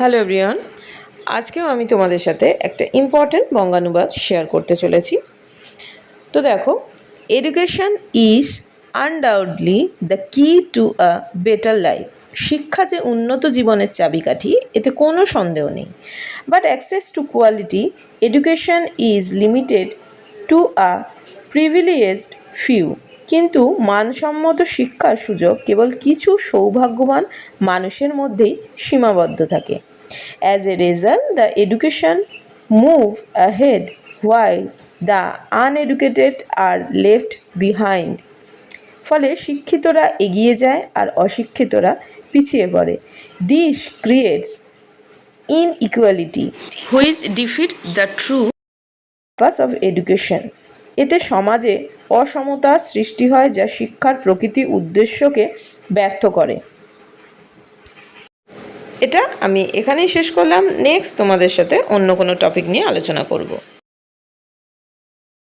Hello everyone, আজকেও আমি তোমাদের সাথে একটা ইম্পর্ট্যান্ট বঙ্গানুবাদ শেয়ার করতে চলেছি। তো দেখো education is undoubtedly the key to a better life শিক্ষা যে উন্নত জীবনের চাবিকাঠি, এতে কোনো সন্দেহ নেই। But access to quality education is limited to a privileged few কিন্তু মানসম্মত শিক্ষার সুযোগ কেবল কিছু সৌভাগ্যবান মানুষের মধ্যেই সীমাবদ্ধ থাকে। As a result the education move ahead while the uneducated are left behind ফলে শিক্ষিতরা এগিয়ে যায় আর অশিক্ষিতরা পিছিয়ে পড়ে। This creates inequality which defeats the true purpose of education এতে সমাজে অসমতা সৃষ্টি হয় যা শিক্ষার প্রকৃতি উদ্দেশ্যকে ব্যর্থ করে। এটা আমি এখানেই শেষ করলাম। নেক্সট তোমাদের সাথে অন্য কোনো টপিক নিয়ে আলোচনা করব।